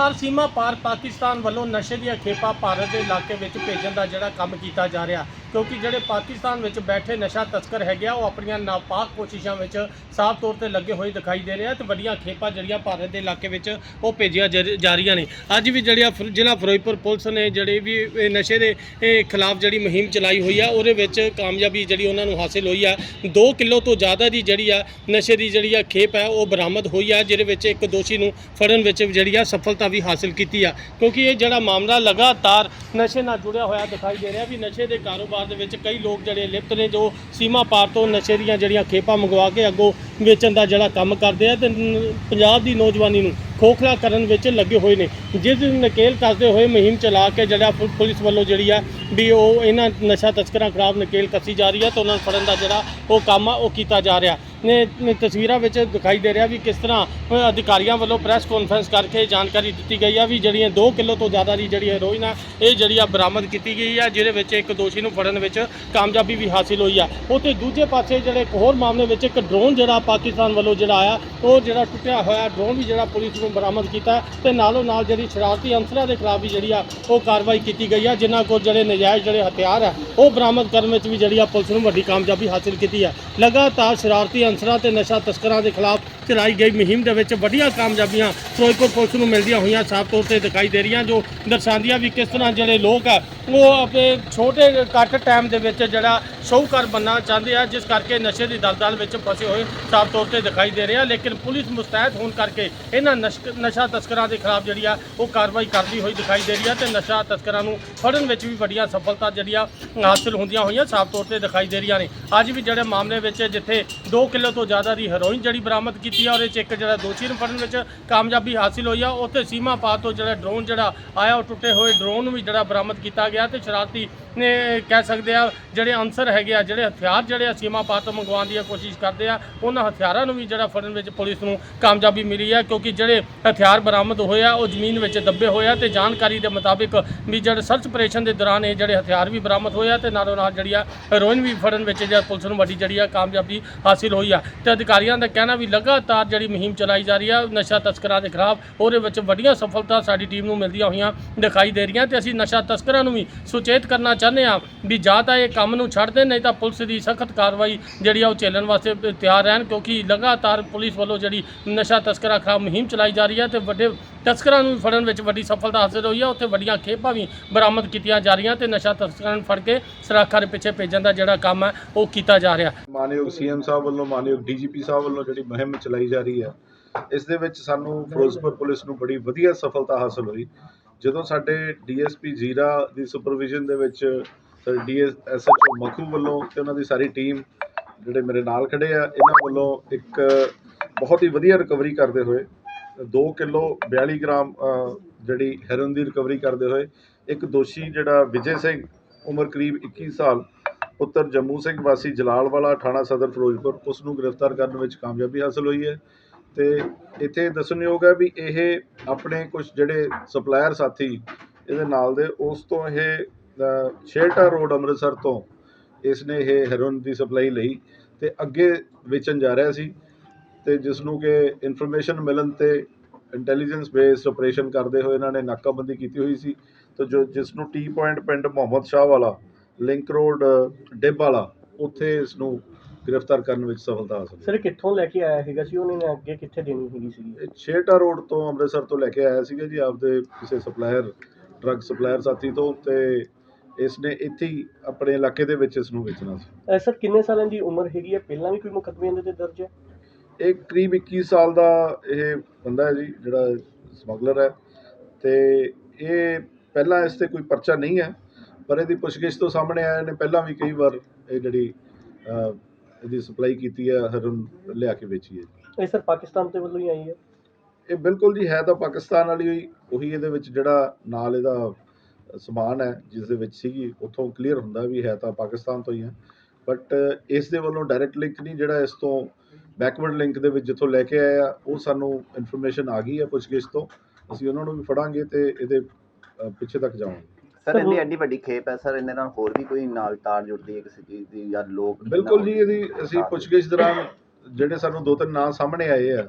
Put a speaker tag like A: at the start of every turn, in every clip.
A: ਲਗਾਤਾਰ ਸੀਮਾ ਪਾਰ ਪਾਕਿਸਤਾਨ ਵੱਲੋਂ ਨਸ਼ੇ ਦੀਆਂ ਖੇਪਾਂ ਭਾਰਤ ਦੇ ਇਲਾਕੇ ਵਿੱਚ ਭੇਜਣ ਦਾ ਜਿਹੜਾ ਕੰਮ ਕੀਤਾ ਜਾ ਰਿਹਾ। ਕਿਉਂਕਿ ਜਿਹੜੇ ਪਾਕਿਸਤਾਨ ਵਿੱਚ ਬੈਠੇ ਨਸ਼ਾ ਤਸਕਰ ਹੈਗੇ ਆ, ਉਹ ਆਪਣੀਆਂ ਨਾਪਾਕ ਕੋਸ਼ਿਸ਼ਾਂ ਵਿੱਚ ਸਾਫ਼ ਤੌਰ ਤੇ ਲੱਗੇ ਹੋਏ ਦਿਖਾਈ ਦੇ ਰਹੇ ਆ ਤੇ ਵੱਡੀਆਂ ਖੇਪਾਂ ਜਿਹੜੀਆਂ ਭਾਰਤ ਦੇ ਇਲਾਕੇ ਵਿੱਚ ਉਹ ਭੇਜੀਆਂ ਜਾ- ਜਾ ਰਹੀਆਂ ਨੇ। ਅੱਜ ਵੀ ਜਿਹੜੀਆਂ ਫਿਰ- ਜ਼ਿਲ੍ਹਾ ਫਿਰੋਜ਼ਪੁਰ ਪੁਲਿਸ ਨੇ ਜਿਹੜੇ ਵੀ ਇਹ ਨਸ਼ੇ ਦੇ ਖਿਲਾਫ ਜਿਹੜੀ ਮੁਹਿੰਮ ਚਲਾਈ ਹੋਈ ਆ, ਉਹਦੇ ਵਿੱਚ ਕਾਮਯਾਬੀ ਜਿਹੜੀ ਉਹਨਾਂ ਨੂੰ ਹਾਸਿਲ ਹੋਈ ਆ। 2 ਕਿਲੋ ਤੋਂ ਜ਼ਿਆਦਾ ਦੀ ਜਿਹੜੀ ਆ ਨਸ਼ੇ ਦੀ ਜਿਹੜੀ ਆ ਖੇਪ ਹੈ ਉਹ ਬਰਾਮਦ ਹੋਈ ਆ, ਜਿਹਦੇ ਵਿੱਚ ਇੱਕ ਦੋਸ਼ੀ ਨੂੰ ਫੜਨ ਵਿੱਚ ਜਿਹੜੀ ਆ ਸਫਲਤਾ ਵੀ ਹਾਸਿਲ ਕੀਤੀ ਆ। ਕਿਉਂਕਿ ਇਹ ਜਿਹੜਾ ਮਾਮਲਾ ਲਗਾਤਾਰ ਨਸ਼ੇ ਨਾਲ ਜੁੜਿਆ ਹੋਇਆ ਦਿਖਾਈ ਦੇ ਰਿਹਾ ਵੀ ਨਸ਼ੇ ਦੇ ਕਾਰੋਬਾਰ ਦੇ ਵਿੱਚ ਕਈ ਲੋਕ ਜਿਹੜੇ ਲਿਪਤ ਨੇ ਜੋ ਸੀਮਾ ਪਾਰ ਤੋਂ ਨਸ਼ੇ ਦੀਆਂ ਜਿਹੜੀਆਂ ਖੇਪਾਂ ਮੰਗਵਾ ਕੇ ਅੱਗੋਂ ਵੇਚਣ ਦਾ ਜਿਹੜਾ ਕੰਮ ਕਰਦੇ ਆ ਤੇ ਪੰਜਾਬ ਦੀ ਨੌਜਵਾਨੀ ਨੂੰ ਖੋਖਲਾ ਕਰਨ ਵਿੱਚ ਲੱਗੇ ਹੋਏ ਨੇ। ਜਿਸ ਦੀ ਨਕੇਲ ਕੱਸਦੇ ਹੋਏ ਮੁਹਿੰਮ ਚਲਾ ਕੇ ਜਿਹੜਾ ਪੁ- ਪੁਲਿਸ ਵੱਲੋਂ ਜਿਹੜੀ ਆ ਵੀ ਉਹ ਇਹਨਾਂ ਨਸ਼ਾ ਤਸਕਰਾਂ ਖਿਲਾਫ ਨਕੇਲ ਕੱਸੀ ਜਾ ਰਹੀ ਹੈ ਤੇ ਉਹਨਾਂ ਨੂੰ ਫੜਨ ਦਾ ਜਿਹੜਾ ਉਹ ਕੰਮ ਆ, ਉਹ ਕੀਤਾ ਜਾ ਰਿਹਾ। ਨੇ ਤਸਵੀਰਾਂ ਵਿੱਚ ਦਿਖਾਈ ਦੇ ਰਿਹਾ ਵੀ ਕਿਸ ਤਰ੍ਹਾਂ ਅਧਿਕਾਰੀਆਂ ਵੱਲੋਂ ਪ੍ਰੈਸ ਕਾਨਫਰੰਸ ਕਰਕੇ ਜਾਣਕਾਰੀ ਦਿੱਤੀ ਗਈ ਆ ਵੀ ਜਿਹੜੀਆਂ 2 ਕਿਲੋ ਤੋਂ ਜ਼ਿਆਦਾ ਦੀ ਜਿਹੜੀ ਹੈਰੋਇਨ ਆ, ਇਹ ਜਿਹੜੀ ਆ ਬਰਾਮਦ ਕੀਤੀ ਗਈ ਆ, ਜਿਹਦੇ ਵਿੱਚ ਇੱਕ ਦੋਸ਼ੀ ਨੂੰ ਫੜਨ ਵਿੱਚ ਕਾਮਯਾਬੀ ਵੀ ਹਾਸਿਲ ਹੋਈ ਆ। ਉਤੇ ਦੂਜੇ ਪਾਸੇ ਜਿਹੜੇ ਇੱਕ ਹੋਰ ਮਾਮਲੇ ਵਿੱਚ ਇੱਕ ਡਰੋਨ ਜਿਹੜਾ ਪਾਕਿਸਤਾਨ ਵੱਲੋਂ ਜਿਹੜਾ ਆਇਆ, ਉਹ ਜਿਹੜਾ ਟੁੱਟਿਆ ਹੋਇਆ ਡਰੋਨ ਵੀ ਜਿਹੜਾ ਪੁਲਿਸ ਨੂੰ ਬਰਾਮਦ ਕੀਤਾ ਤੇ ਨਾਲੋਂ ਨਾਲ ਜਿਹੜੀ ਸ਼ਰਾਰਤੀ ਅੰਸਰਾਂ ਦੇ ਖਿਲਾਫ ਵੀ ਜਿਹੜੀ ਆ ਉਹ ਕਾਰਵਾਈ ਕੀਤੀ ਗਈ ਆ, ਜਿਨ੍ਹਾਂ ਕੋਲ ਜਿਹੜੇ ਨਜਾਇਜ਼ ਜਿਹੜੇ ਹਥਿਆਰ ਆ, ਉਹ ਬਰਾਮਦ ਕਰਨ ਵਿੱਚ ਵੀ ਜਿਹੜੀ ਆ ਪੁਲਿਸ ਨੂੰ ਵੱਡੀ ਕਾਮਯਾਬੀ ਹਾਸਿਲ ਕੀਤੀ ਆ। ਲਗਾਤਾਰ ਸ਼ਰਾਰਤੀ ਅੰਸਰਾਂ ਤੇ ਨਸ਼ਾ ਤਸਕਰਾਂ ਦੇ ਖਿਲਾਫ ਚਲਾਈ ਗਈ ਮੁਹਿੰਮ ਦੇ ਵਿੱਚ ਵੱਡੀਆਂ ਕਾਮਯਾਬੀਆਂ ਫਿਰੋਜ਼ਪੁਰ ਪੁਲਿਸ ਨੂੰ ਮਿਲਦੀਆਂ ਹੋਈਆਂ ਸਾਫ਼ ਤੌਰ ਤੇ ਦਿਖਾਈ ਦੇ ਰਹੀਆਂ, ਜੋ ਦਰਸਾਉਂਦੀਆਂ ਵੀ ਕਿਸ ਤਰ੍ਹਾਂ ਜਿਹੜੇ ਲੋਕ ਆ, ਉਹ ਆਪਣੇ ਛੋਟੇ ਘੱਟ ਟਾਈਮ ਦੇ ਵਿੱਚ ਜਿਹੜਾ ਸ਼ੌਹਕਾਰ ਬੰਨਾ ਚਾਹੁੰਦੇ ਆ, ਜਿਸ ਕਰਕੇ ਨਸ਼ੇ ਦੀ ਦਲਦਲ ਵਿੱਚ ਫਸੇ ਹੋਏ ਸਾਫ਼ ਤੌਰ ਤੇ ਦਿਖਾਈ ਦੇ ਰਿਹਾ ਲੇਕਿਨ ਪੁਲਿਸ ਮੁਸਤੈਦ ਹੋਣ ਕਰਕੇ ਇਹਨਾਂ ਨਸ਼ਕ- ਨਸ਼ਾ ਤਸਕਰਾਂ ਦੇ ਖਿਲਾਫ ਜਿਹੜੀ ਆ ਉਹ ਕਾਰਵਾਈ ਕਰਦੀ ਹੋਈ ਦਿਖਾਈ ਦੇ ਰਹੀ ਆ ਤੇ ਨਸ਼ਾ ਤਸਕਰਾਂ ਨੂੰ ਫੜਨ ਵਿੱਚ ਵੀ ਵੱਡੀਆਂ ਸਫਲਤਾ ਜਿਹੜੀ ਆ ਹਾਸਲ ਹੁੰਦੀਆਂ ਹੋਈਆਂ ਸਾਫ਼ ਤੌਰ ਤੇ ਦਿਖਾਈ ਦੇ ਰਹੀਆਂ ਨੇ। ਅੱਜ ਵੀ ਜਿਹੜੇ ਮਾਮਲੇ ਵਿੱਚ ਜਿੱਥੇ 2 ਕਿਲੋ ਤੋਂ ਜ਼ਿਆਦਾ ਦੀ ਹੈਰੋਇਨ ਜਿਹੜੀ ਬਰਾਮਦ ਕੀਤੀ ਆ ਉਹਦੇ ਚ ਇੱਕ ਜਿਹੜਾ ਦੋਸ਼ੀ ਨੂੰ ਫੜਨ ਵਿੱਚ ਕਾਮਯਾਬੀ ਹਾਸਿਲ ਹੋਈ ਆ, ਉੱਥੇ ਸੀਮਾ ਪਾਰ ਤੋਂ ਜਿਹੜਾ ਡਰੋਨ ਜਿਹੜਾ ਆਇਆ, ਉਹ ਟੁੱਟੇ ਹੋਏ ਡਰੋਨ ਨੂੰ ਵੀ ਜਿਹੜਾ ਬਰਾਮਦ ਕੀਤਾ ਗਿਆ ਤੇ ਸ਼ਰਾਰਤੀ ਨੇ ਕਹਿ ਸਕਦੇ ਆ, ਜਿਹੜੇ ਅਨਸਰ ਹੈਗੇ ਆ, ਜਿਹੜੇ ਹਥਿਆਰ ਜਿਹੜੇ ਆ ਸੀਮਾ ਪਾਰ ਤੋਂ ਮੰਗਵਾਉਣ ਦੀ ਕੋਸ਼ਿਸ਼ ਕਰਦੇ ਆ, ਉਹਨਾਂ ਹਥਿਆਰਾਂ ਨੂੰ ਵੀ ਜਿਹੜਾ ਫੜਨ ਵਿੱਚ ਪੁਲਿਸ ਨੂੰ ਕਾਮਯਾਬੀ ਮਿਲੀ ਆ, ਕਿਉਂਕਿ ਜਿਹੜੇ ਹਥਿਆਰ ਬਰਾਮਦ ਹੋਏ ਆ, ਉਹ ਜ਼ਮੀਨ ਵਿੱਚ ਦੱਬੇ ਹੋਏ ਆ ਤੇ ਜਾਣਕਾਰੀ ਦੇ ਮੁਤਾਬਿਕ ਵੀ ਜਿਹੜੇ ਸਰਚ ਆਪਰੇਸ਼ਨ ਦੇ ਦੌਰਾਨ ਇਹ ਜਿਹੜੇ ਹਥਿਆਰ ਵੀ ਬਰਾਮਦ ਹੋਏ ਆ ਤੇ ਨਾਲੋਂ ਨਾਲ ਜਿਹੜੀ ਆ ਹੈਰੋਇਨ ਵੀ ਫੜਨ ਵਿੱਚ ਜਿਹੜਾ ਪੁਲਿਸ ਨੂੰ ਵੱਡੀ ਜਿਹੜੀ ਆ ਕਾਮਯਾਬੀ ਹਾਸਿਲ ਹੋਈ ਆ। ਤੇ ਅਧਿਕਾਰੀਆਂ ਦਾ ਕਹਿਣਾ ਵੀ ਲਗਾਤਾਰ ਜਿਹੜੀ ਮੁਹਿੰਮ ਚਲਾਈ ਜਾ ਰਹੀ ਆ, ਨਸ਼ਾ ਤਸਕਰਾਂ ਦੇ ਖਿਲਾਫ ਉਹਦੇ ਵਿੱਚ ਵੱਡੀਆਂ ਸਫਲਤਾ ਸਾਡੀ ਟੀਮ ਨੂੰ ਮਿਲਦੀਆਂ ਹੋਈਆਂ ਦਿਖਾਈ ਦੇ ਰਹੀਆਂ ਤੇ ਅਸੀਂ ਨਸ਼ਾ ਤਸਕਰਾਂ ਨੂੰ ਵੀ ਸੁਚੇਤ ਕਰਨਾ ਚਾਹੁੰਦੇ ਆ ਵੀ ਜਾਂ ਤਾਂ ਇਹ ਕੰਮ ਨੂੰ ਛੱਡ ਦੇਣ, ਨਹੀਂ ਤਾਂ ਪੁਲਿਸ ਦੀ ਸਖਤ ਕਾਰਵਾਈ ਜਿਹੜੀ ਆ ਉਹ ਚੱਲਣ ਵਾਸਤੇ ਤਿਆਰ ਰਹਿਣ, ਕਿਉਂਕਿ ਲਗਾਤਾਰ ਪੁਲਿਸ ਵੱਲੋਂ ਜਿਹੜੀ ਨਸ਼ਾ ਤਸਕਰਾਂ ਖਿਲਾਫ ਮੁਹਿੰਮ ਚਲਾਈ ਜਾ ਰਹੀ ਹੈ ਤੇ ਵੱਡੇ ਤਸਕਰਾਂ ਨੂੰ ਫੜਨ ਵਿੱਚ ਵੱਡੀ ਸਫਲਤਾ ਹਾਸਲ ਹੋਈ ਹੈ ਉੱਥੇ ਵੱਡੀਆਂ ਖੇਪਾਂ ਵੀ ਬਰਾਮਦ ਕੀਤੀਆਂ ਜਾ ਰਹੀਆਂ ਤੇ ਨਸ਼ਾ ਤਸਕਰਾਂ ਨੂੰ ਫੜ ਕੇ ਸਰਾਖਾਂ ਦੇ ਪਿੱਛੇ ਭੇਜਣ ਦਾ ਜਿਹੜਾ ਕੰਮ ਹੈ ਉਹ ਕੀਤਾ ਜਾ ਰਿਹਾ।
B: ਮਾਨਯੋਗ ਸੀਐਮ ਸਾਹਿਬ ਵੱਲੋਂ, ਮਾਨਯੋਗ ਡੀਜੀਪੀ ਸਾਹਿਬ ਵੱਲੋਂ ਜਿਹੜੀ ਮੁਹਿੰਮ ਚਲਾਈ ਜਾ ਰਹੀ ਹੈ ਇਸ ਦੇ ਵਿੱਚ ਸਾਨੂੰ ਫਿਰੋਜ਼ਪੁਰ ਪੁਲਿਸ ਨੂੰ ਬੜੀ ਵਧੀਆ ਸਫਲਤਾ ਹਾਸਲ ਹੋਈ। ਜਦੋਂ ਸਾਡੇ ਡੀਐਸਪੀ ਜ਼ੀਰਾ ਦੀ ਸੁਪਰਵਿਜ਼ਨ ਦੇ ਵਿੱਚ ਡੀਐਸ ਐਸਐਚਓ ਮਖੂ ਵੱਲੋਂ ਤੇ ਉਹਨਾਂ ਦੀ ਸਾਰੀ ਟੀਮ ਜਿਹੜੇ ਮੇਰੇ ਨਾਲ ਖੜੇ ਆ, ਇਹਨਾਂ ਵੱਲੋਂ ਇੱਕ ਬਹੁਤ ਹੀ ਵਧੀਆ ਰਿਕਵਰੀ ਕਰਦੇ ਹੋਏ 2 ਕਿਲੋ 42 ਗ੍ਰਾਮ ਜਿਹੜੀ ਹੈਰੋਇਨ ਦੀ ਰਿਕਵਰੀ ਕਰਦੇ ਹੋਏ, ਇੱਕ ਦੋਸ਼ੀ ਜਿਹੜਾ ਵਿਜੇ ਸਿੰਘ, ਉਮਰ ਕਰੀਬ 21 ਸਾਲ, ਪੁੱਤਰ ਜੰਮੂ ਸਿੰਘ ਵਾਸੀ ਜਲਾਲਵਾਲਾ ਥਾਣਾ ਸਦਰ ਫਿਰੋਜ਼ਪੁਰ ਉਸ ਨੂੰ ਗ੍ਰਿਫਤਾਰ ਕਰਨ ਵਿੱਚ ਕਾਮਯਾਬੀ ਹਾਸਲ ਹੋਈ ਹੈ। ਤੇ ਇੱਥੇ ਦੱਸਣਯੋਗ ਹੈ ਵੀ ਇਹ ਆਪਣੇ ਕੁਝ ਜਿਹੜੇ ਸਪਲਾਇਰ ਸਾਥੀ ਇਹਦੇ ਨਾਲ ਦੇ ਉਸ ਤੋਂ ਇਹ ਅ, ਰੋਡ ਅੰਮ੍ਰਿਤਸਰ ਤੋਂ ਇਸ ਨੇ ਇਹ ਹੈਰੋਇਨ ਦੀ ਸਪਲਾਈ ਲਈ ਤੇ ਅੱਗੇ ਵੇਚਣ ਜਾ ਰਿਹਾ ਸੀ ਤੇ ਜਿਸ ਨੂੰ ਕਿ ਇਨਫੋਰਮੇਸ਼ਨ ਮਿਲਣ ਤੇ ਇੰਟੈਲੀਜੈਂਸ ਬੇਸਡ ਆਪਰੇਸ਼ਨ ਕਰਦੇ ਹੋਏ ਇਹਨਾਂ ਨੇ ਨਾਕਾਬੰਦੀ ਕੀਤੀ ਹੋਈ ਸੀ ਤੇ ਜੋ ਜਿਸ ਨੂੰ ਟੀ ਪੁਆਇੰਟ ਪਿੰਡ ਮੁਹੰਮਦ ਸ਼ਾਹ ਵਾਲਾ ਲਿੰਕ ਰੋਡ ਡਿੱਬ ਵਾਲਾ ਉੱਥੇ ਇਸ ਨੂੰ ਗ੍ਰਿਫਤਾਰ ਕਰਨ ਵਿੱਚ ਸਫਲਤਾ ਹਾਸਲ ਹੋਈ।
A: ਸਰ ਕਿੱਥੋਂ ਲੈ ਕੇ ਆਇਆ ਹੈਗਾ ਸੀ? ਉਹਨੇ ਅੱਗੇ ਕਿੱਥੇ ਦੇਣੀ ਹੈਗੀ ਸੀ
B: ਇਹ ਛੇਹਰਟਾ ਰੋਡ ਤੋਂ ਅੰਮ੍ਰਿਤਸਰ ਤੋਂ ਲੈ ਕੇ ਆਇਆ ਸੀਗਾ ਜੀ ਆਪਦੇ ਕਿਸੇ ਸਪਲਾਇਰ ਡਰੱਗ ਸਪਲਾਇਰ ਸਾਥੀ ਤੋਂ ਤੇ ਇਸ ਨੇ ਇੱਥੇ ਹੀ ਆਪਣੇ ਇਲਾਕੇ ਦੇ ਵਿੱਚ ਇਸ ਨੂੰ ਵੇਚਣਾ ਸੀ।
A: ਸਰ ਕਿੰਨੇ ਸਾਲਾਂ ਦੀ ਉਮਰ ਹੈਗੀ ਹੈ? ਪਹਿਲਾਂ ਵੀ ਕੋਈ ਮੁਕੱਦਮੇ ਇਹਦੇ ਤੇ ਦਰਜ ਹੈ?
B: ਇਹ ਕਰੀਬ 21 ਸਾਲ ਦਾ ਇਹ ਬੰਦਾ ਹੈ ਜੀ ਜਿਹੜਾ ਸਮਗਲਰ ਹੈ। ਤੇ ਇਹ ਪਹਿਲਾਂ ਇਸ ਤੇ ਕੋਈ ਪਰਚਾ ਨਹੀਂ ਹੈ ਪਰ ਇਹਦੀ ਪੁੱਛਗਿੱਛ ਤੋਂ ਸਾਹਮਣੇ ਆਇਆ ਨੇ ਪਹਿਲਾਂ ਵੀ ਕਈ ਵਾਰ ਇਹ ਜਿਹੜੀ ਅਹ, ਇਹਦੀ ਸਪਲਾਈ ਕੀਤੀ ਹੈ ਹਰਨ ਲਿਆ ਕੇ ਵੇਚੀ ਹੈ
A: ਇਹ ਸਰ ਪਾਕਿਸਤਾਨ ਦੇ ਵੱਲੋਂ ਹੀ ਆਈ ਹੈ?
B: ਇਹ ਬਿਲਕੁਲ ਜੀ ਹੈ ਤਾਂ ਪਾਕਿਸਤਾਨ ਵਾਲੀ ਹੋਈ ਉਹੀ ਇਹਦੇ ਵਿੱਚ ਜਿਹੜਾ ਨਾਲ ਇਹਦਾ ਸਮਾਨ ਹੈ ਜਿਸ ਦੇ ਵਿੱਚ ਸੀਗੀ ਉੱਥੋਂ ਕਲੀਅਰ ਹੁੰਦਾ ਵੀ ਹੈ ਤਾਂ ਪਾਕਿਸਤਾਨ ਤੋਂ ਹੀ ਹੈ। ਬਟ ਇਸ ਦੇ ਵੱਲੋਂ ਡਾਇਰੈਕਟ ਲਿੰਕ ਨਹੀਂ ਜਿਹੜਾ ਇਸ ਤੋਂ ਬੈਕਵਰਡ ਲਿੰਕ ਦੇ ਵਿੱਚ ਜਿੱਥੋਂ ਲੈ ਕੇ ਆਏ ਆ ਉਹ ਸਾਨੂੰ ਇਨਫੋਰਮੇਸ਼ਨ ਆ ਗਈ ਹੈ ਪੁੱਛਗਿੱਛ ਤੋਂ। ਅਸੀਂ ਉਹਨਾਂ ਨੂੰ ਵੀ ਫੜਾਂਗੇ ਤੇ ਇਹਦੇ ਪਿੱਛੇ ਤੱਕ ਜਾਵਾਂਗੇ।
C: ਸਰ
A: ਹੁਣ-
C: ਐਡੀ ਵੱਡੀ ਖੇਪ ਹੈ ਸਰ ਇਹਦੇ ਨਾਲ ਹੋਰ ਵੀ ਕੋਈ ਨਾਲ ਤਾਰ ਜੁੜਦੀ ਹੈ ਕਿਸੇ ਚੀਜ਼ ਦੀ ਜਾਂ ਲੋਕ
B: ਬਿਲਕੁਲ ਜੀ ਇਹਦੀ ਅਸੀਂ ਪੁੱਛਗਿੱਛ ਦੌਰਾਨ ਜਿਹੜੇ ਸਾਨੂੰ ਦੋ ਤਿੰਨ ਨਾਂ ਸਾਹਮਣੇ ਆਏ ਆ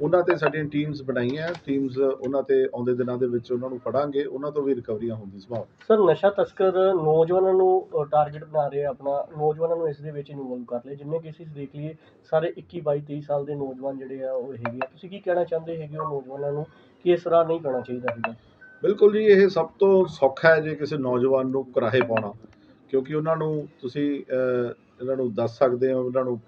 B: ਉਹਨਾਂ ਤੇ ਸਾਡੀਆਂ ਟੀਮਸ ਬਣਾਈਆਂ ਟੀਮਸ ਉਹਨਾਂ ਤੇ ਆਉਂਦੇ ਦਿਨਾਂ ਦੇ ਵਿੱਚ ਉਹਨਾਂ ਨੂੰ ਫੜਾਂਗੇ ਉਹਨਾਂ ਤੋਂ ਵੀ ਰਿਕਵਰੀਆਂ ਹੋਣ ਦੀ ਸੰਭਾਵਨਾ।
D: ਸਰ ਨਸ਼ਾ ਤਸਕਰ ਨੌਜਵਾਨਾਂ ਨੂੰ ਟਾਰਗੇਟ ਬਣਾ ਰਹੇ ਆ ਆਪਣਾ ਨੌਜਵਾਨਾਂ ਨੂੰ ਇਸ ਦੇ ਵਿੱਚ ਇਨਵੋਲਵ ਕਰ ਲਏ। ਜਿੰਨੇ ਕੇਸਿਸ ਦੇਖ ਲਈਏ ਸਾਰੇ 21 22 23 ਸਾਲ ਦੇ ਨੌਜਵਾਨ ਜਿਹੜੇ ਆ ਉਹ ਹੈਗੇ ਆ। ਤੁਸੀਂ ਕੀ ਕਹਿਣਾ ਚਾਹੁੰਦੇ ਹੈਗੇ ਹੋ ਨੌਜਵਾਨਾਂ ਨੂੰ ਕਿ ਇਸ ਤਰ੍ਹਾਂ ਨਹੀਂ ਕਰਨਾ ਚਾਹੀਦਾ ਹੈਗਾ?
B: ਬਿਲਕੁਲ ਜੀ, ਇਹ ਸਭ ਤੋਂ ਸੌਖਾ ਹੈ ਜੇ ਕਿਸੇ ਨੌਜਵਾਨ ਨੂੰ ਕੁਰਾਹੇ ਪਾਉਣਾ। ਕਿਉਂਕਿ ਉਹਨਾਂ ਨੂੰ ਤੁਸੀਂ ਇਹਨਾਂ ਨੂੰ ਦੱਸ ਸਕਦੇ ਹੋ, ਉਹਨਾਂ ਨੂੰ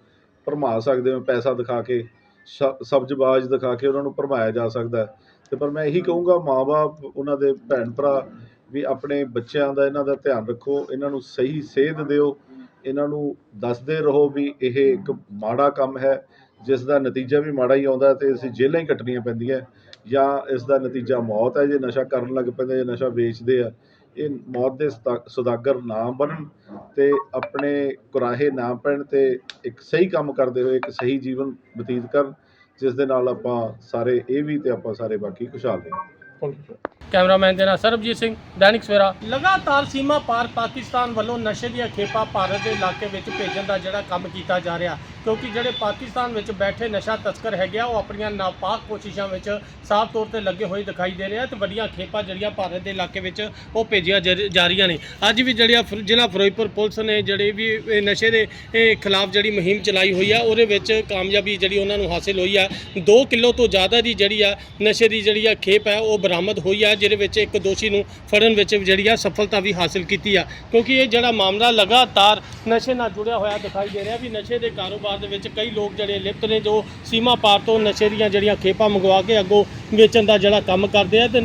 B: ਭਰਮਾ ਸਕਦੇ ਹੋ, ਪੈਸਾ ਦਿਖਾ ਕੇ, ਸ਼- ਸਬਜ਼ਬਾਜ਼ ਦਿਖਾ ਕੇ ਉਹਨਾਂ ਨੂੰ ਭਰਮਾਇਆ ਜਾ ਸਕਦਾ ਹੈ। ਤੇ ਪਰ ਮੈਂ ਇਹੀ ਕਹੂੰਗਾ ਮਾਪੇ ਉਹਨਾਂ ਦੇ ਭੈਣ ਭਰਾ ਵੀ ਆਪਣੇ ਬੱਚਿਆਂ ਦਾ ਇਹਨਾਂ ਦਾ ਧਿਆਨ ਰੱਖੋ, ਇਹਨਾਂ ਨੂੰ ਸਹੀ ਸੇਧ ਦਿਓ, ਇਹਨਾਂ ਨੂੰ ਦੱਸਦੇ ਰਹੋ ਵੀ ਇਹ ਇੱਕ ਮਾੜਾ ਕੰਮ ਹੈ। ਜਿਸ ਦਾ ਨਤੀਜਾ ਵੀ ਮਾੜਾ ਹੀ ਆਉਂਦਾ ਤੇ ਅਸੀਂ ਜੇਲ੍ਹਾਂ ਹੀ ਕੱਟਣੀਆਂ ਪੈਂਦੀਆਂ। ਜਾਂ ਇਸ ਦਾ ਨਤੀਜਾ ਮੌਤ ਹੈ ਜੇ ਨਸ਼ਾ ਕਰਨ ਲੱਗ ਪੈਂਦੇ ਜਾਂ ਨਸ਼ਾ ਵੇਚਦੇ ਆ ਇਹ ਮੌਤ ਦੇ ਸੁਦਾਗਰ ਨਾ ਬਣਨ ਤੇ ਆਪਣੇ ਕੁਰਾਹੇ ਨਾ ਪੈਣ ਤੇ ਇੱਕ ਸਹੀ ਕੰਮ ਕਰਦੇ ਹੋਏ ਇੱਕ ਸਹੀ ਜੀਵਨ ਬਤੀਤ ਕਰਨ ਜਿਸ ਦੇ ਨਾਲ ਆਪਾਂ ਸਾਰੇ ਇਹ ਵੀ ਤੇ ਆਪਾਂ ਸਾਰੇ ਬਾਕੀ ਖੁਸ਼ਹਾਲ ਰਹੀਏ।
D: ਥੈਂਕ ਯੂ ਸਰ
A: ਕੈਮਰਾਮੈਨ ਦੇ ਨਾਲ ਸਰਬਜੀਤ ਸਿੰਘ ਦੈਨਿਕ ਸਵੇਰਾ। ਲਗਾਤਾਰ ਸੀਮਾ ਪਾਰ ਪਾਕਿਸਤਾਨ ਵੱਲੋਂ ਨਸ਼ੇ ਦੀਆਂ ਖੇਪਾਂ ਭਾਰਤ ਦੇ ਇਲਾਕੇ ਵਿੱਚ ਭੇਜਣ ਦਾ ਜਿਹੜਾ ਕੰਮ ਕੀਤਾ ਜਾ ਰਿਹਾ ਕਿਉਂਕਿ ਜਿਹੜੇ ਪਾਕਿਸਤਾਨ ਵਿੱਚ ਬੈਠੇ ਨਸ਼ਾ ਤਸਕਰ ਹੈਗੇ ਆ, ਉਹ ਆਪਣੀਆਂ ਨਾਪਾਕ ਕੋਸ਼ਿਸ਼ਾਂ ਵਿੱਚ ਸਾਫ਼ ਤੌਰ ਤੇ ਲੱਗੇ ਹੋਏ ਦਿਖਾਈ ਦੇ ਰਹੇ ਆ ਤੇ ਵੱਡੀਆਂ ਖੇਪਾਂ ਜਿਹੜੀਆਂ ਭਾਰਤ ਦੇ ਇਲਾਕੇ ਵਿੱਚ ਉਹ ਭੇਜੀਆਂ ਜਾ- ਜਾ ਰਹੀਆਂ ਨੇ। ਅੱਜ ਵੀ ਜਿਹੜੀਆਂ ਫਿਰ- ਜ਼ਿਲ੍ਹਾ ਫਿਰੋਜ਼ਪੁਰ ਪੁਲਿਸ ਨੇ ਜਿਹੜੇ ਵੀ ਇਹ ਨਸ਼ੇ ਦੇ, ਇਹ ਖਿਲਾਫ ਜਿਹੜੀ ਮੁਹਿੰਮ ਚਲਾਈ ਹੋਈ ਆ, ਉਹਦੇ ਵਿੱਚ ਕਾਮਯਾਬੀ ਜਿਹੜੀ ਉਹਨਾਂ ਨੂੰ ਹਾਸਿਲ ਹੋਈ ਆ। 2 ਕਿਲੋ ਤੋਂ ਜ਼ਿਆਦਾ ਦੀ ਜਿਹੜੀ ਆ ਨਸ਼ੇ ਦੀ ਜਿਹੜੀ ਆ ਖੇਪ ਹੈ ਉਹ ਬਰਾਮਦ ਹੋਈ ਆ, ਜਿਹਦੇ ਵਿੱਚ ਇੱਕ ਦੋਸ਼ੀ ਨੂੰ ਫੜਨ ਵਿੱਚ ਜਿਹੜੀ ਆ ਸਫਲਤਾ ਵੀ ਹਾਸਿਲ ਕੀਤੀ ਆ। ਕਿਉਂਕਿ ਇਹ ਜਿਹੜਾ ਮਾਮਲਾ ਲਗਾਤਾਰ ਨਸ਼ੇ ਨਾਲ ਜੁੜਿਆ ਹੋਇਆ ਦਿਖਾਈ ਦੇ ਰਿਹਾ ਵੀ ਨਸ਼ੇ ਦੇ ਕਾਰੋਬਾਰ ਦੇ ਵਿੱਚ ਕਈ ਲੋਕ ਜਿਹੜੇ ਲਿਪਤ ਨੇ ਜੋ ਸੀਮਾ ਪਾਰ ਤੋਂ ਨਸ਼ੇ ਦੀਆਂ ਜਿਹੜੀਆਂ ਖੇਪਾਂ ਮੰਗਵਾ ਕੇ ਅੱਗੋਂ ਵੇਚਣ ਦਾ ਜਿਹੜਾ ਕੰਮ ਕਰਦੇ ਆ ਤੇ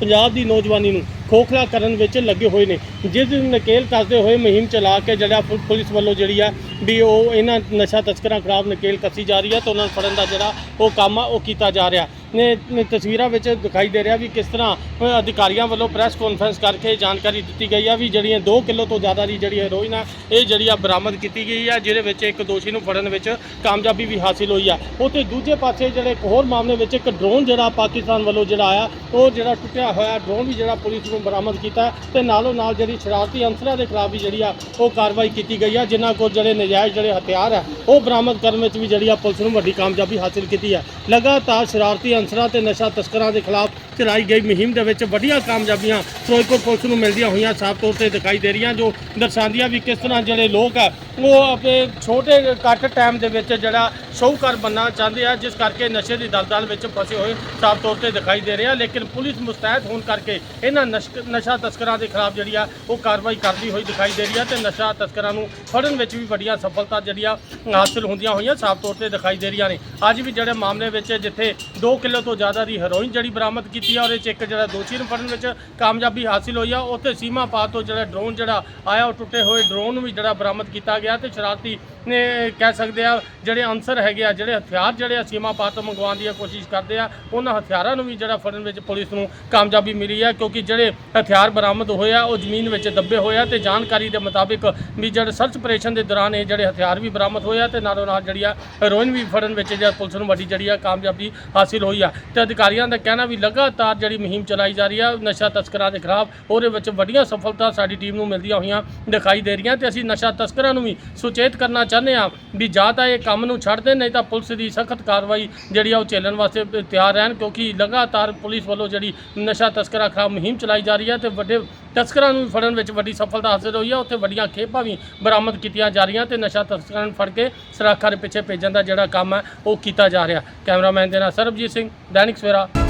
A: ਪੰਜਾਬ ਦੀ ਨੌਜਵਾਨੀ ਨੂੰ ਖੋਖਲਾ ਕਰਨ ਵਿੱਚ ਲੱਗੇ ਹੋਏ ਨੇ। ਜਿਸ ਦੀ ਨਕੇਲ ਕੱਸਦੇ ਹੋਏ ਮੁਹਿੰਮ ਚਲਾ ਕੇ ਜਿਹੜਾ ਪੁ- ਪੁਲਿਸ ਵੱਲੋਂ ਜਿਹੜੀ ਆ ਵੀ ਉਹ ਇਹਨਾਂ ਨਸ਼ਾ ਤਸਕਰਾਂ ਖਿਲਾਫ ਨਕੇਲ ਕੱਸੀ ਜਾ ਰਹੀ ਹੈ ਤੇ ਉਹਨਾਂ ਨੂੰ ਫੜਨ ਦਾ ਜਿਹੜਾ ਉਹ ਕੰਮ ਆ, ਉਹ ਕੀਤਾ ਜਾ ਰਿਹਾ। ਨੇ ਤਸਵੀਰਾਂ ਵਿੱਚ ਦਿਖਾਈ ਦੇ ਰਿਹਾ ਵੀ ਕਿਸ ਤਰ੍ਹਾਂ ਅਧਿਕਾਰੀਆਂ ਵੱਲੋਂ ਪ੍ਰੈਸ ਕਾਨਫਰੰਸ ਕਰਕੇ ਜਾਣਕਾਰੀ ਦਿੱਤੀ ਗਈ ਆ ਵੀ ਜਿਹੜੀਆਂ 2 ਕਿਲੋ ਤੋਂ ਜ਼ਿਆਦਾ ਦੀ ਜਿਹੜੀ ਹੈਰੋਇਨ ਆ, ਇਹ ਜਿਹੜੀ ਆ ਬਰਾਮਦ ਕੀਤੀ ਗਈ ਆ, ਜਿਹਦੇ ਵਿੱਚ ਇੱਕ ਦੋਸ਼ੀ ਨੂੰ ਫੜਨ ਵਿੱਚ ਕਾਮਯਾਬੀ ਵੀ ਹਾਸਿਲ ਹੋਈ ਆ। ਉਤੇ ਦੂਜੇ ਪਾਸੇ ਜਿਹੜੇ ਇੱਕ ਹੋਰ ਮਾਮਲੇ ਵਿੱਚ ਇੱਕ ਡਰੋਨ ਜਿਹੜਾ ਪਾਕਿਸਤਾਨ ਵੱਲੋਂ ਜਿਹੜਾ ਆਇਆ, ਉਹ ਜਿਹੜਾ ਟੁੱਟਿਆ ਹੋਇਆ ਡਰੋਨ ਵੀ ਜਿਹੜਾ ਪੁਲਿਸ ਨੂੰ ਬਰਾਮਦ ਕੀਤਾ ਤੇ ਨਾਲੋਂ ਨਾਲ ਜਿਹੜੀ ਸ਼ਰਾਰਤੀ ਅੰਸਰਾਂ ਦੇ ਖਿਲਾਫ ਵੀ ਜਿਹੜੀ ਆ ਉਹ ਕਾਰਵਾਈ ਕੀਤੀ ਗਈ ਆ, ਜਿਨ੍ਹਾਂ ਕੋਲ ਜਿਹੜੇ ਨਜਾਇਜ਼ ਜਿਹੜੇ ਹਥਿਆਰ ਆ, ਉਹ ਬਰਾਮਦ ਕਰਨ ਵਿੱਚ ਵੀ ਜਿਹੜੀ ਆ ਪੁਲਿਸ ਨੂੰ ਵੱਡੀ ਕਾਮਯਾਬੀ ਹਾਸਿਲ ਕੀਤੀ ਆ। ਲਗਾਤਾਰ ਸ਼ਰਾਰਤੀ ਅੰਸਰਾਂ ਤੇ ਨਸ਼ਾ ਤਸਕਰਾਂ ਦੇ ਖਿਲਾਫ ਚਲਾਈ ਗਈ ਮੁਹਿੰਮ ਦੇ ਵਿੱਚ ਵੱਡੀਆਂ ਕਾਮਯਾਬੀਆਂ ਫਿਰੋਜ਼ਪੁਰ ਪੁਲਿਸ ਨੂੰ ਮਿਲਦੀਆਂ ਹੋਈਆਂ, ਸਾਫ਼ ਤੌਰ ਤੇ ਦਿਖਾਈ ਦੇ ਰਹੀਆਂ, ਜੋ ਦਰਸਾਉਂਦੀਆਂ ਵੀ ਕਿਸ ਤਰ੍ਹਾਂ ਜਿਹੜੇ ਲੋਕ ਆ, ਉਹ ਆਪਣੇ ਛੋਟੇ ਘੱਟ ਟਾਈਮ ਦੇ ਵਿੱਚ ਜਿਹੜਾ ਸ਼ੌਹਕਾਰ ਬਣਨਾ ਚਾਹੁੰਦੇ ਆ, ਜਿਸ ਕਰਕੇ ਨਸ਼ੇ ਦੀ ਦਲਦਲ ਵਿੱਚ ਫਸੇ ਹੋਏ ਸਾਫ਼ ਤੌਰ ਤੇ ਦਿਖਾਈ ਦੇ ਰਹੇ ਆ, ਲੇਕਿਨ ਪੁਲਿਸ ਮੁਸਤੈਦ ਹੋਣ ਕਰਕੇ ਇਹਨਾਂ ਨਸ਼ਕ- ਨਸ਼ਾ ਤਸਕਰਾਂ ਦੇ ਖਿਲਾਫ ਜਿਹੜੀ ਆ ਉਹ ਕਾਰਵਾਈ ਕਰਦੀ ਹੋਈ ਦਿਖਾਈ ਦੇ ਰਹੀ ਆ ਤੇ ਨਸ਼ਾ ਤਸਕਰਾਂ ਨੂੰ ਫੜਨ ਵਿੱਚ ਵੀ ਵੱਡੀਆਂ ਸਫਲਤਾ ਜਿਹੜੀ ਆ ਹਾਸਲ ਹੁੰਦੀਆਂ ਹੋਈਆਂ ਸਾਫ਼ ਤੌਰ ਤੇ ਦਿਖਾਈ ਦੇ ਰਹੀਆਂ ਨੇ। ਅੱਜ ਵੀ ਜਿਹੜੇ ਮਾਮਲੇ ਵਿੱਚ ਜਿੱਥੇ 2 ਕਿਲੋ ਤੋਂ ਜ਼ਿਆਦਾ ਦੀ ਹੈਰੋਇਨ ਜਿਹੜੀ ਬਰਾਮਦ ਕੀਤੀ ਆ, ਉਹਦੇ ਚ ਇੱਕ ਜਿਹੜਾ ਦੋਸ਼ੀ ਨੂੰ ਫੜਨ ਵਿੱਚ ਕਾਮਯਾਬੀ ਹਾਸਿਲ ਹੋਈ ਆ, ਉੱਥੇ ਸੀਮਾ ਪਾਰ ਤੋਂ ਜਿਹੜਾ ਡਰੋਨ ਜਿਹੜਾ ਆਇਆ, ਉਹ ਟੁੱਟੇ ਹੋਏ ਡਰੋਨ ਨੂੰ ਵੀ ਜਿਹੜਾ ਬਰਾਮਦ ਕੀਤਾ ਗਿਆ ਤੇ ਸ਼ਰਾਰਤੀ ਨੇ ਕਹਿ ਸਕਦੇ ਆ ਜਿਹੜੇ ਅਨਸਰ ਹੈਗੇ ਆ, ਜਿਹੜੇ ਹਥਿਆਰ ਜਿਹੜੇ ਆ ਸੀਮਾ ਪਾਰ ਤੋਂ ਮੰਗਵਾਉਣ ਦੀ ਕੋਸ਼ਿਸ਼ ਕਰਦੇ ਆ, ਉਹਨਾਂ ਹਥਿਆਰਾਂ ਨੂੰ ਵੀ ਜਿਹੜਾ ਫੜਨ ਵਿੱਚ ਪੁਲਿਸ ਨੂੰ ਕਾਮਯਾਬੀ ਮਿਲੀ ਆ, ਕਿਉਂਕਿ ਜਿਹੜੇ ਹਥਿਆਰ ਬਰਾਮਦ ਹੋਏ ਆ ਉਹ ਜ਼ਮੀਨ ਵਿੱਚ ਦੱਬੇ ਹੋਏ ਆ ਤੇ ਜਾਣਕਾਰੀ ਦੇ ਮੁਤਾਬਿਕ ਵੀ ਜਿਹੜੇ ਸਰਚ ਆਪਰੇਸ਼ਨ ਦੇ ਦੌਰਾਨ ਇਹ ਜਿਹੜੇ ਹਥਿਆਰ ਵੀ ਬਰਾਮਦ ਹੋਏ ਆ ਤੇ ਨਾਲੋਂ ਨਾਲ ਜਿਹੜੀ ਆ ਹੈਰੋਇਨ ਵੀ ਫੜਨ ਵਿੱਚ ਜਿਹੜਾ ਪੁਲਿਸ ਨੂੰ ਵੱਡੀ ਜਿਹੜੀ ਆ ਕਾਮਯਾਬੀ ਹਾਸਿਲ ਹੋਈ ਆ। ਤੇ ਅਧਿਕਾਰੀਆਂ ਦਾ ਕਹਿਣਾ ਵੀ ਲਗਾਤਾਰ ਜਿਹੜੀ ਮੁਹਿੰਮ ਚਲਾਈ ਜਾ ਰਹੀ ਆ, ਨਸ਼ਾ ਤਸਕਰਾਂ ਦੇ ਖਿਲਾਫ ਉਹਦੇ ਵਿੱਚ ਵੱਡੀਆਂ ਸਫਲਤਾ ਸਾਡੀ ਟੀਮ ਨੂੰ ਮਿਲਦੀਆਂ ਹੋਈਆਂ ਦਿਖਾਈ ਦੇ ਰਹੀਆਂ ਤੇ ਅਸੀਂ ਨਸ਼ਾ ਤਸਕਰਾਂ ਨੂੰ ਵੀ ਸੁਚੇਤ ਕਰਨਾ ਚਾਹੁੰਦੇ ਆ ਵੀ ਜਾਂ ਤਾਂ ਇਹ ਕੰਮ ਨੂੰ ਛੱਡ ਦੇਣ, ਨਹੀਂ ਤਾਂ ਪੁਲਿਸ ਦੀ ਸਖਤ ਕਾਰਵਾਈ ਜਿਹੜੀ ਆ ਉਹ ਝੇਲਣ ਵਾਸਤੇ ਤਿਆਰ ਰਹਿਣ ਕਿਉਂਕਿ ਲਗਾਤਾਰ ਪੁਲਿਸ ਵੱਲੋਂ ਜਿਹੜੀ ਨਸ਼ਾ ਤਸਕਰਾਂ ਖਿਲਾਫ ਮੁਹਿੰਮ ਚਲਾਈ ਜਾ ਰਹੀ ਹੈ ਤੇ ਵੱਡੇ ਤਸਕਰਾਂ ਨੂੰ ਵੀ ਫੜਨ ਵਿੱਚ ਵੱਡੀ ਸਫਲਤਾ ਹਾਸਲ ਹੋਈ ਹੈ। ਉੱਥੇ ਵੱਡੀਆਂ ਖੇਪਾਂ ਵੀ ਬਰਾਮਦ ਕੀਤੀਆਂ ਜਾ ਰਹੀਆਂ ਤੇ ਨਸ਼ਾ ਤਸਕਰਾਂ ਨੂੰ ਫੜ ਕੇ ਸਰਾਖਾਂ ਦੇ ਪਿੱਛੇ ਭੇਜਣ ਦਾ ਜਿਹੜਾ ਕੰਮ ਹੈ, ਉਹ ਕੀਤਾ ਜਾ ਰਿਹਾ। ਕੈਮਰਾਮੈਨ ਦੇ ਨਾਲ ਸਰਬਜੀਤ ਸਿੰਘ, ਦੈਨਿਕ ਸਵੇਰਾ।